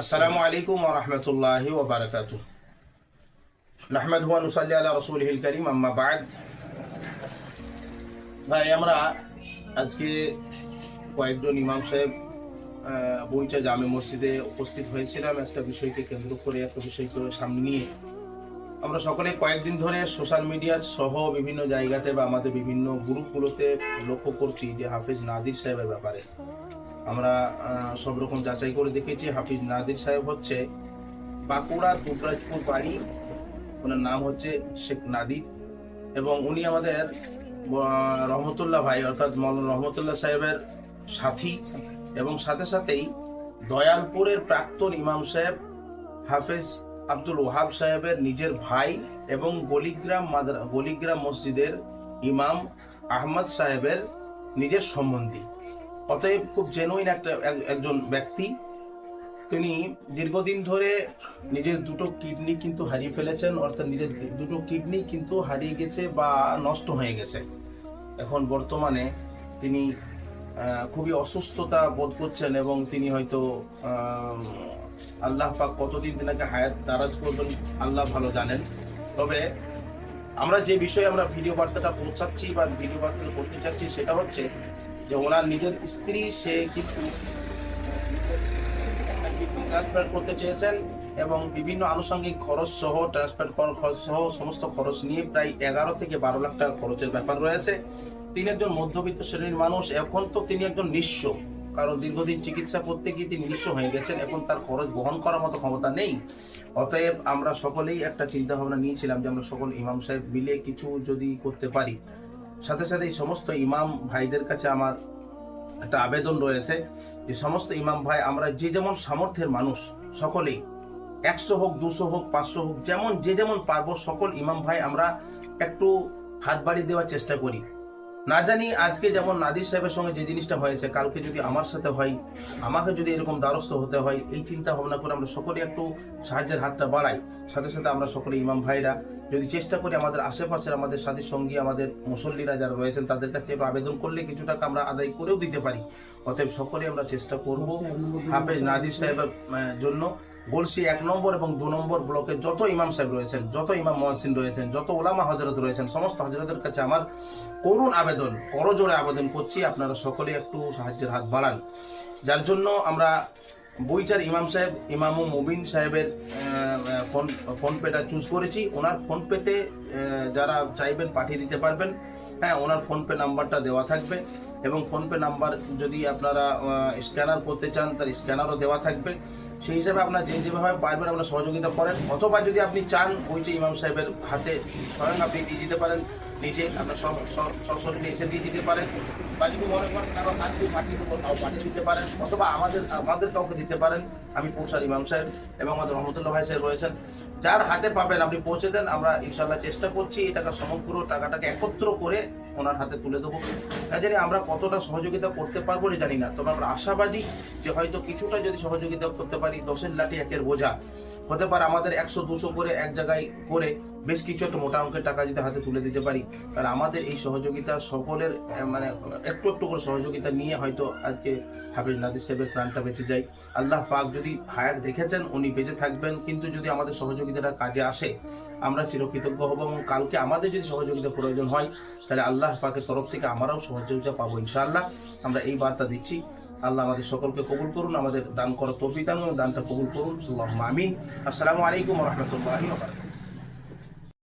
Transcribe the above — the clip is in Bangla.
আসসালামু আলাইকুম ওরহমতুল্লাহ ওবরাকাতু নাহমেদ হুয়ান উসাল্লি আলা রসুলহিল করিম, আম্মা বাদ। ভাই, আমরা আজকে কয়েকজন ইমাম সাহেব বইটা জামে মসজিদে উপস্থিত হয়েছিলাম। একটা বিষয়কে কেন্দ্র করে, একটা বিষয়কে সামনে নিয়ে। আমরা সকলে কয়েকদিন ধরে সোশ্যাল মিডিয়া সহ বিভিন্ন জায়গাতে বা আমাদের বিভিন্ন গ্রুপগুলোতে লক্ষ্য করছি যে হাফিজ নাদির সাহেবের ব্যাপারে। আমরা সব রকম যাচাই করে দেখেছি। হাফিজ নাদির সাহেব হচ্ছে বাঁকুড়া দুবরাজপুর বাড়ি। ওনার নাম হচ্ছে শেখ নাদির। এবং উনি আমাদের রহমতুল্লাহ ভাই, অর্থাৎ মৌলানা রহমতুল্লাহ সাহেবের সাথী। এবং সাথে সাথেই দয়ালপুরের প্রাক্তন ইমাম সাহেব হাফেজ আব্দুল ওহাব সাহেবের নিজের ভাই এবং গলিগ্রাম মাদ্রা, গলিগ্রাম মসজিদের ইমাম আহমদ সাহেবের নিজের সম্বন্ধী। অতএব খুব জেনুইন একটা এক- একজন ব্যক্তি। তিনি দীর্ঘদিন ধরে নিজের দুটো কিডনি কিন্তু হারিয়ে ফেলেছেন, অর্থাৎ নিজের দুটো কিডনি কিন্তু হারিয়ে গেছে বা নষ্ট হয়ে গেছে। এখন বর্তমানে তিনি খুবই অসুস্থতা বোধ করছেন এবং তিনি হয়তো আল্লাহ পাক কতদিন তিনাকে হায়াত দারাজ করবেন আল্লাহ ভালো জানেন। তবে আমরা যে বিষয়ে আমরা ভিডিও বার্তাটা পৌঁছাচ্ছি বা ভিডিও বার্তাটা করতে চাচ্ছি সেটা হচ্ছে যে ওনার নিজের স্ত্রী, সে কিন্তু ট্রান্সফার করতে চেয়েছেন এবং বিভিন্ন আনুষঙ্গিক খরচ সহ ট্রান্সফার খরচ সহ সমস্ত খরচ নিয়ে প্রায় এগারো থেকে বারো লাখ টাকা খরচের ব্যাপার রয়েছে। তিনি একজন মধ্যবিত্ত শ্রেণির মানুষ, এখন তো তিনি একজন নিঃস্ব। কারণ দীর্ঘদিন চিকিৎসা করতে গিয়ে তিনি নিঃস্ব হয়ে গেছেন, এখন তার খরচ বহন করার মতো ক্ষমতা নেই। অতএব আমরা সকলেই একটা চিন্তা ভাবনা নিয়েছিলাম যে আমরা সকল ইমাম সাহেব মিলে কিছু যদি করতে পারি। সাথে সাথে এই সমস্ত ইমাম ভাইদের কাছে আমার একটা আবেদন রয়েছে যে সমস্ত ইমাম ভাই, আমরা যে যেমন সামর্থ্যের মানুষ, সকলেই একশো হোক, দুশো হোক, পাঁচশো হোক, যেমন, যে যেমন পারব, সকল ইমাম ভাই, আমরা একটু হাত বাড়িয়ে দেওয়ার চেষ্টা করি। না জানি আজকে যেমন নাদির সাহেবের সঙ্গে যে জিনিসটা হয়েছে কালকে যদি আমার সাথে হয় আমাকে যদি এরকম দ্বারস্থ হতে হয় এই চিন্তা ভাবনা করে আমরা সকলে একটু সাহায্যের হাতটা বাড়াই। সাথে সাথে আমরা সকলে ইমাম ভাইরা যদি চেষ্টা করি আমাদের আশেপাশের আমাদের সাথী সঙ্গী আমাদের মুসল্লিরা যারা রয়েছেন তাদের কাছ থেকে আবেদন করলে কিছু টাকা আমরা আদায় করেও দিতে পারি। অতএব সকলে আমরা চেষ্টা করব হাফেজ নাদির সাহেবের জন্য। গলসি এক নম্বর এবং দু নম্বর ব্লকে যত ইমাম সাহেব রয়েছেন, যত ইমাম মহসিন রয়েছেন, যত ওলামা হজরত রয়েছেন, সমস্ত হজরতের কাছে আমার করুণ আবেদন করজোড়ে আবেদন করছি। আপনারা সকলে একটু সাহায্যের হাত বাড়ান। যার জন্য আমরা বইচার ইমাম সাহেব, ইমামু মুবিন সাহেবের ফোন ফোনপেটা চুজ করেছি। ওনার ফোনপেতে যারা চাইবেন পাঠিয়ে দিতে পারবেন। হ্যাঁ ওনার ফোনপে নাম্বারটা দেওয়া থাকবে এবং ফোনপে নাম্বার যদি আপনারা স্ক্যানার করতে চান তার স্ক্যানারও দেওয়া থাকবে। সেই হিসাবে আপনারা যে যেভাবে পারবেন, আপনার সহযোগিতা করেন। অথবা যদি আপনি চান, ওই যে ইমাম সাহেবের হাতে স্বয়ং আপনি দিয়ে দিতে পারেন। নিচে আপনার সশরীরে এসে দিয়ে দিতে পারেন। বা যদি মনে করেন কারও হাত দিয়ে পাঠিয়ে দিতে পারেন, অথবা আমাদের আমাদের কাউকে দিতে পারেন। আমি পৌঁছার ইমাম সাহেব এবং আমাদের রহমতুল্লাহ ভাই সাহেব রয়েছেন। যার হাতে পাবেন, আপনি পৌঁছে দেন, আমরা ইনশাল্লাহ চেষ্টা করছি এই টাকা সমগ্র টাকাটাকে একত্র করে ওনার হাতে তুলে দেবো। জানি আমরা কতটা সহযোগিতা করতে পারব না জানি না, তবে আমরা আশাবাদী যে হয়তো কিছুটা যদি সহযোগিতা করতে পারি, দশের লাঠি একের বোঝা। হতে পারে আমাদের একশো, দুশো করে এক জায়গায় করে বেশ কিছু একটা মোটা অঙ্কের টাকা যদি হাতে তুলে দিতে পারি, তাহলে আমাদের এই সহযোগিতা সকলের মানে একটু একটু করে সহযোগিতা নিয়ে হয়তো আজকে হাফিজ নাদির সাহেবের প্রাণটা বেঁচে যায়। আল্লাহ পাক যদি হায়াত রেখেছেন, উনি বেঁচে থাকবেন। কিন্তু যদি আমাদের সহযোগিতাটা কাজে আসে, আমরা চিরকৃতজ্ঞ হব এবং কালকে আমাদের যদি সহযোগিতা প্রয়োজন হয়, তাহলে আল্লাহ পাকের তরফ থেকে আমরাও সহযোগিতা পাবো ইনশাআল্লাহ। আমরা এই বার্তা দিচ্ছি। আল্লাহ আমাদের সকলকে কবুল করুন, আমাদের দান করা তৌফিক দান দানটা কবুল করুন। আল্লাহ আমিন। আসসালামু আলাইকুম রহমতুল্লাহ